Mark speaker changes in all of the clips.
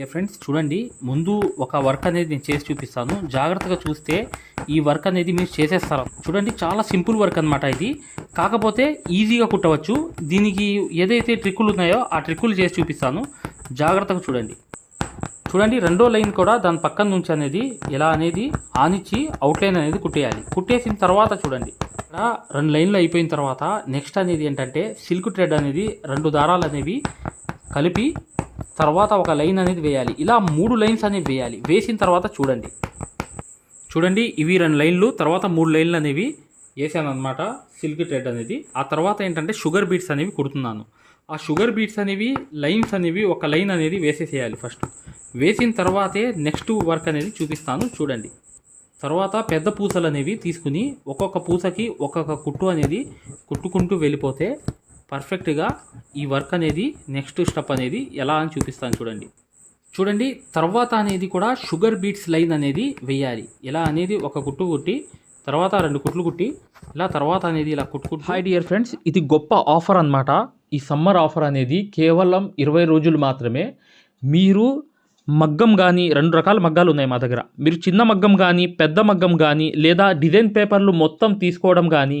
Speaker 1: ఏ friends చూడండి ముందు ఒక వర్క్ అనేది నేను చేసి చూపిస్తాను. జాగ్రత్తగా చూస్తే ఈ వర్క్ అనేది మీరు చేసేస్తారు. చూడండి చాలా సింపుల్ వర్క్ అనమాట ఇది. కాకపోతే ఈజీగా కుట్టవచ్చు. దీనికి ఏదైతే ట్రిక్కులు ఉన్నాయో ఆ ట్రిక్కులు చేసి చూపిస్తాను. జాగ్రత్తగా చూడండి. చూడండి రెండో లైన్ కూడా దాని పక్కన నుంచి అనేది ఇలా అనేది ఆనిచ్చి అవుట్లైన్ అనేది కుట్టేయాలి. కుట్టేసిన తర్వాత చూడండి. ఇక్కడ రెండు లైన్లు అయిపోయిన తర్వాత నెక్స్ట్ అనేది ఏంటంటే సిల్క్ థ్రెడ్ అనేది రెండు దారాలు అనేవి కలిపి తర్వాత ఒక లైన్ అనేది వేయాలి. ఇలా మూడు లైన్స్ అనేవి వేయాలి. వేసిన తర్వాత చూడండి. చూడండి ఇవి రెండు లైన్లు తర్వాత మూడు లైన్లు అనేవి వేసాను అనమాట సిల్క్ థ్రెడ్ అనేది. ఆ తర్వాత ఏంటంటే షుగర్ బీట్స్ అనేవి కుడుతున్నాను. ఆ షుగర్ బీట్స్ అనేవి లైన్స్ అనేవి ఒక లైన్ అనేది వేసేసేయాలి ఫస్ట్. వేసిన తర్వాతే నెక్స్ట్ వర్క్ అనేది చూపిస్తాను. చూడండి. తర్వాత పెద్ద పూసలు అనేవి తీసుకుని ఒక్కొక్క పూసకి ఒక్కొక్క కుట్టు అనేది కుట్టుకుంటూ వెళ్ళిపోతే పర్ఫెక్ట్గా ఈ వర్క్ అనేది నెక్స్ట్ స్టెప్ అనేది ఎలా అని చూపిస్తాను చూడండి. చూడండి తర్వాత అనేది కూడా షుగర్ బీట్స్ లైన్ అనేది వేయాలి. ఇలా అనేది ఒక కుట్టు కుట్టి తర్వాత రెండు కుట్లు కుట్టి ఇలా తర్వాత అనేది ఇలా కుట్టుకుంటు హాయ్ డియర్ ఫ్రెండ్స్ ఇది గొప్ప ఆఫర్ అన్నమాట. ఈ సమ్మర్ ఆఫర్ అనేది కేవలం ఇరవై రోజులు మాత్రమే. మీరు మగ్గం కానీ రెండు రకాల మగ్గాలు ఉన్నాయి మా దగ్గర. మీరు చిన్న మగ్గం కానీ పెద్ద మగ్గం కానీ లేదా డిజైన్ పేపర్లు మొత్తం తీసుకోవడం కానీ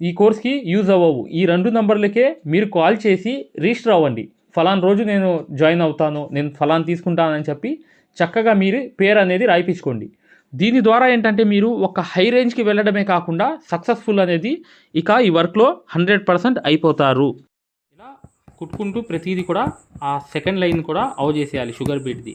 Speaker 1: ఈ కోర్స్కి యూజ్ అవ్వవు. ఈ రెండు నంబర్లకే మీరు కాల్ చేసి రిజిస్టర్ అవ్వండి. ఫలాన్ రోజు నేను జాయిన్ అవుతాను నేను ఫలాన్ తీసుకుంటానని చెప్పి చక్కగా మీరు పేరు అనేది రాయిపించుకోండి. దీని ద్వారా ఏంటంటే మీరు ఒక హై రేంజ్కి వెళ్ళడమే కాకుండా సక్సెస్ఫుల్ అనేది ఇక ఈ వర్క్లో హండ్రెడ్ పర్సెంట్ అయిపోతారు. ఇలా కుట్టుకుంటూ ప్రతిదీ కూడా ఆ సెకండ్ లైన్ కూడా అవ చేసేయాలి షుగర్ బీట్ది.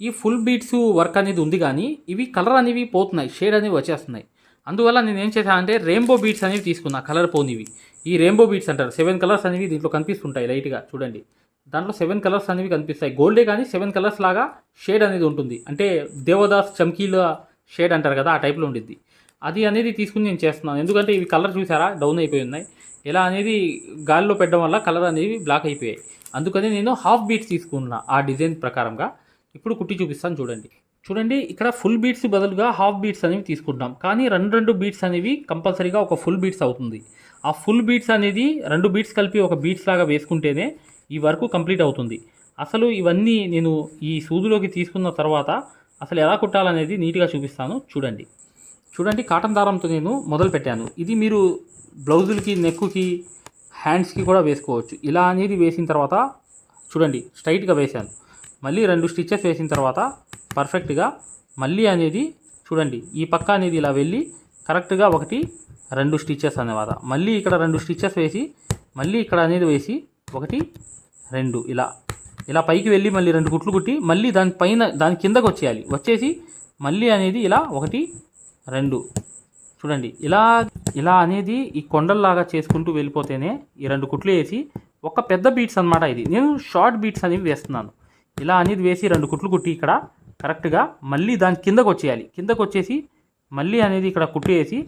Speaker 1: ఈ ఫుల్ బీట్స్ వర్క్ అనేది ఉంది కానీ ఇవి కలర్ అనేవి పోతున్నాయి షేడ్ అనేవి వచ్చేస్తున్నాయి. అందువల్ల నేను ఏం చేశానంటే రెయిన్బో బీట్స్ అనేవి తీసుకున్నా కలర్ పోనివి. ఈ రెయిన్బో బీట్స్ అంటారు. సెవెన్ కలర్స్ అనేవి దీంట్లో కనిపిస్తుంటాయి లైట్గా చూడండి. దాంట్లో సెవెన్ కలర్స్ అనేవి కనిపిస్తాయి. గోల్డే కానీ సెవెన్ కలర్స్ లాగా షేడ్ అనేది ఉంటుంది. అంటే దేవదాస్ చమ్కీల షేడ్ అంటారు కదా ఆ టైప్లో ఉండిద్ది. అది అనేది తీసుకుని నేను చేస్తున్నాను. ఎందుకంటే ఇవి కలర్ చూసారా? డౌన్ అయిపోయి ఉన్నాయి. ఇలా అనేది గాలిలో పెట్టడం వల్ల కలర్ అనేవి బ్లాక్ అయిపోయాయి. అందుకని నేను హాఫ్ బీట్స్ తీసుకున్నా ఆ డిజైన్ ప్రకారంగా. ఇప్పుడు కుట్టి చూపిస్తాను చూడండి. చూడండి ఇక్కడ ఫుల్ బీట్స్ బదులుగా హాఫ్ బీట్స్ అనేవి తీసుకుంటాం. కానీ రెండు రెండు బీట్స్ అనేవి కంపల్సరీగా ఒక ఫుల్ బీట్స్ అవుతుంది. ఆ ఫుల్ బీట్స్ అనేది రెండు బీట్స్ కలిపి ఒక బీట్స్ లాగా వేసుకుంటేనే ఈ వర్క్ కంప్లీట్ అవుతుంది. అసలు ఇవన్నీ నేను ఈ సూదులోకి తీసుకున్న తర్వాత అసలు ఎలా కుట్టాలనేది నీట్గా చూపిస్తాను. చూడండి. చూడండి కాటన్ దారంతో నేను మొదలు పెట్టాను. ఇది మీరు బ్లౌజులకి నెక్కుకి హ్యాండ్స్కి కూడా వేసుకోవచ్చు. ఇలా అనేది వేసిన తర్వాత చూడండి స్ట్రైట్గా వేశాను. మళ్ళీ రెండు స్టిచ్చెస్ వేసిన తర్వాత పర్ఫెక్ట్గా మళ్ళీ అనేది చూడండి ఈ పక్క అనేది ఇలా వెళ్ళి కరెక్ట్గా ఒకటి రెండు స్టిచ్చెస్ అన్నమాట. మళ్ళీ ఇక్కడ రెండు స్టిచ్చెస్ వేసి మళ్ళీ ఇక్కడ అనేది వేసి ఒకటి రెండు ఇలా. ఇలా పైకి వెళ్ళి మళ్ళీ రెండు కుట్లు కుట్టి మళ్ళీ దాని పైన దాని కిందకు వచ్చేయాలి. వచ్చేసి మళ్ళీ అనేది ఇలా ఒకటి రెండు. చూడండి ఇలా ఇలా అనేది ఈ కొండల్లాగా చేసుకుంటూ వెళ్ళిపోతేనే ఈ రెండు కుట్లు వేసి ఒక పెద్ద బీట్స్ అన్నమాట ఇది. నేను షార్ట్ బీట్స్ అనేవి వేస్తున్నాను. ఇలా అనేది వేసి రెండు కుట్లు కుట్టి ఇక్కడ కరెక్ట్గా మళ్ళీ దాని కిందకు వచ్చేయాలి. కిందకు వచ్చేసి మళ్ళీ అనేది ఇక్కడ కుట్టేసి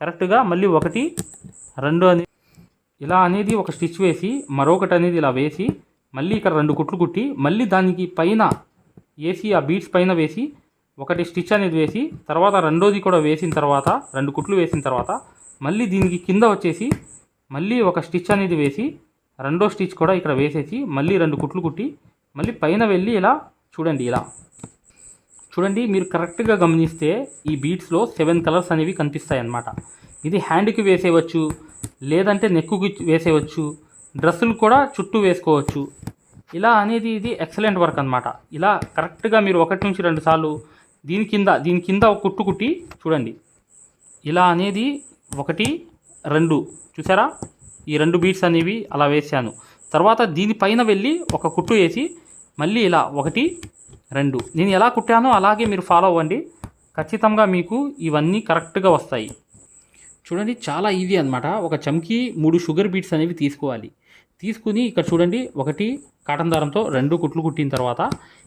Speaker 1: కరెక్ట్గా మళ్ళీ ఒకటి రెండు అనేది ఇలా అనేది ఒక స్టిచ్ వేసి మరొకటి అనేది ఇలా వేసి మళ్ళీ ఇక్కడ రెండు కుట్లు కుట్టి మళ్ళీ దానికి పైన వేసి ఆ బీట్స్ పైన వేసి ఒకటి స్టిచ్ అనేది వేసి తర్వాత రెండోది కూడా వేసిన తర్వాత రెండు కుట్లు వేసిన తర్వాత మళ్ళీ దీనికి కింద వచ్చేసి మళ్ళీ ఒక స్టిచ్ అనేది వేసి రెండో స్టిచ్ కూడా ఇక్కడ వేసేసి మళ్ళీ రెండు కుట్లు కుట్టి మళ్ళీ పైన వెళ్ళి ఇలా చూడండి ఇలా. చూడండి మీరు కరెక్ట్గా గమనిస్తే ఈ బీట్స్లో సెవెన్ కలర్స్ అనేవి కనిపిస్తాయి అన్నమాట ఇది హ్యాండ్కి వేసేయవచ్చు లేదంటే నెక్కుకి వేసేయవచ్చు డ్రెస్సులు కూడా చుట్టూ వేసుకోవచ్చు. ఇలా అనేది ఇది ఎక్సలెంట్ వర్క్ అనమాట ఇలా కరెక్ట్గా మీరు ఒకటి నుంచి రెండు సార్లు దీని కింద దీని కింద ఒక కుట్టు కుట్టి చూడండి. ఇలా అనేది ఒకటి రెండు. చూసారా? ఈ రెండు బీట్స్ అనేవి అలా వేసాను. తర్వాత దీనిపైన వెళ్ళి ఒక కుట్టు వేసి మళ్ళీ ఇలా ఒకటి రెండు. నేను ఎలా కుట్టానో అలాగే మీరు ఫాలో అవ్వండి. ఖచ్చితంగా మీకు ఇవన్నీ కరెక్ట్గా వస్తాయి. చూడండి చాలా ఈజీ అన్నమాట. ఒక చమ్కి మూడు షుగర్ బీట్స్ అనేవి తీసుకోవాలి. తీసుకుని ఇక్కడ చూడండి ఒకటి కాటన్ దారంతో రెండు కుట్లు కుట్టిన తర్వాత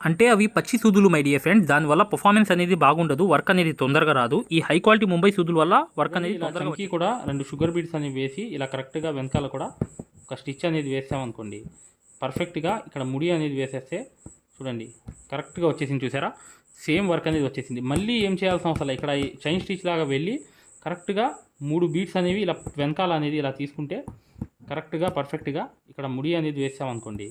Speaker 1: అంటే అవి పచ్చి సూదులు మై డియర్ ఫ్రెండ్స్ దానివల్ల పర్ఫార్మెన్స్ అనేది బాగుండదు వర్క్ అనేది తొందరగా రాదు. ఈ హై క్వాలిటీ ముంబై సూదుల వల్ల వర్క్ అనేది తొందరగా కూడా రెండు షుగర్ బీడ్స్ అనేవి వేసి ఇలా కరెక్ట్గా వెనకాల కూడా ఒక స్టిచ్ అనేది వేసామనుకోండి పర్ఫెక్ట్గా ఇక్కడ ముడి అనేది వేసేస్తే చూడండి కరెక్ట్గా వచ్చేసింది చూసారా? సేమ్ వర్క్ అనేది వచ్చేసింది. మళ్ళీ ఏం చేయాల్సిన అవసరం ఇక్కడ ఈ చైన్ స్టిచ్ లాగా వెళ్ళి కరెక్ట్గా మూడు బీట్స్ అనేవి ఇలా వెనకాల అనేది ఇలా తీసుకుంటే కరెక్ట్గా పర్ఫెక్ట్గా ఇక్కడ ముడి అనేది వేసామనుకోండి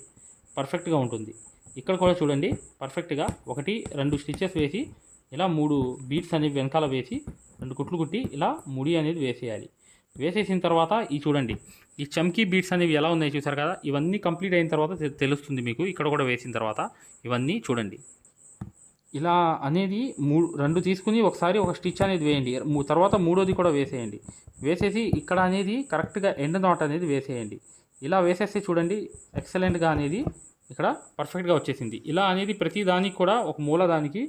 Speaker 1: పర్ఫెక్ట్గా ఉంటుంది. ఇక్కడ కూడా చూడండి పర్ఫెక్ట్గా ఒకటి రెండు స్టిచెస్ వేసి ఇలా మూడు బీట్స్ అనేవి వెనకాల వేసి రెండు కుట్లు కుట్టి ఇలా ముడి అనేది వేసేయాలి. వేసేసిన తర్వాత ఈ చూడండి ఈ చమ్కీ బీట్స్ అనేవి ఎలా ఉన్నాయి చూసారు కదా? ఇవన్నీ కంప్లీట్ అయిన తర్వాత తెలుస్తుంది మీకు ఇక్కడ కూడా వేసిన తర్వాత. ఇవన్నీ చూడండి. ఇలా అనేది మూడు రెండు తీసుకుని ఒకసారి ఒక స్టిచ్ అనేది వేయండి. మూ- తర్వాత మూడోది కూడా వేసేయండి. వేసేసి ఇక్కడ అనేది కరెక్ట్గా ఎండ్ నాట్ అనేది వేసేయండి. ఇలా వేసేస్తే చూడండి ఎక్సలెంట్గా అనేది ఇక్కడ పర్ఫెక్ట్గా వచ్చేసింది. ఇలా అనేది ప్రతి దానికి కూడా ఒక మూల దానికి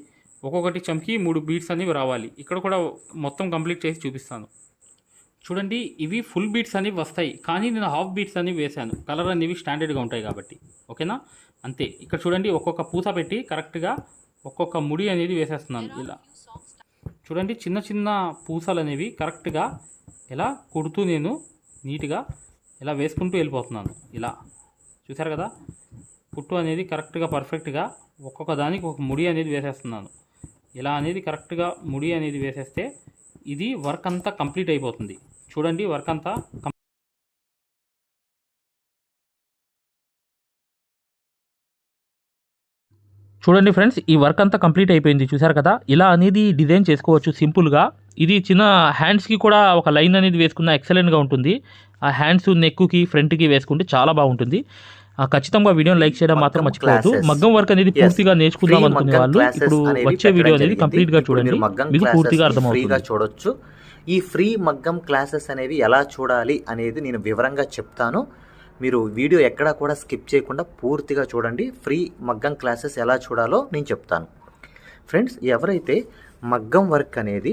Speaker 1: ఒక్కొక్కటి చమ్కి మూడు బీట్స్ అనేవి రావాలి. ఇక్కడ కూడా మొత్తం కంప్లీట్ చేసి చూపిస్తాను. చూడండి ఇవి ఫుల్ బీట్స్ అనేవి వస్తాయి. కానీ నేను హాఫ్ బీట్స్ అనేవి వేశాను. కలర్ అనేవి స్టాండర్డ్గా ఉంటాయి కాబట్టి. ఓకేనా? అంతే. ఇక్కడ చూడండి ఒక్కొక్క పూత పెట్టి కరెక్ట్గా ఒక్కొక్క ముడి అనేది వేసేస్తున్నాను. ఇలా. చూడండి చిన్న చిన్న పూసలు అనేవి కరెక్ట్గా ఇలా కుడుతూ నేను నీట్గా ఇలా వేసుకుంటూ వెళ్ళిపోతున్నాను. ఇలా. చూసారు కదా? కుట్టు అనేది కరెక్ట్గా పర్ఫెక్ట్గా ఒక్కొక్క దానికి ఒక ముడి అనేది వేసేస్తున్నాను. ఇలా అనేది కరెక్ట్గా ముడి అనేది వేసేస్తే ఇది వర్క్ అంతా కంప్లీట్ అయిపోతుంది. చూడండి వర్క్ అంతా చూడండి ఫ్రెండ్స్ ఈ వర్క్ అంతా కంప్లీట్ అయిపోయింది. చూసారు కదా? ఇలా అనేది డిజైన్ చేసుకోవచ్చు సింపుల్గా. ఇది చిన్న హ్యాండ్స్కి కూడా ఒక లైన్ అనేది వేసుకున్న ఎక్సలెంట్గా ఉంటుంది. ఆ హ్యాండ్స్ నెక్కి ఫ్రంట్కి వేసుకుంటే చాలా బాగుంటుంది. ఖచ్చితంగా వీడియోని లైక్ చేయడం మాత్రం మర్చిపోవద్దు. మగ్గం వర్క్ అనేది. పూర్తిగా నేర్చుకుందాం అనుకునే వాళ్ళు ఇప్పుడు వచ్చే వీడియో అనేది.
Speaker 2: కంప్లీట్గా
Speaker 1: చూడండి. మీకు పూర్తిగా అర్థమవుతుంది.
Speaker 2: ఫ్రీగా చూడొచ్చు. ఈ ఫ్రీ మగ్గం క్లాసెస్ అనేవి ఎలా చూడాలి అనేది నేను వివరంగా చెప్తాను. మీరు వీడియో ఎక్కడా కూడా స్కిప్ చేయకుండా పూర్తిగా చూడండి. ఫ్రీ మగ్గం క్లాసెస్ ఎలా చూడాలో నేను చెప్తాను. ఫ్రెండ్స్ ఎవరైతే మగ్గం వర్క్ అనేది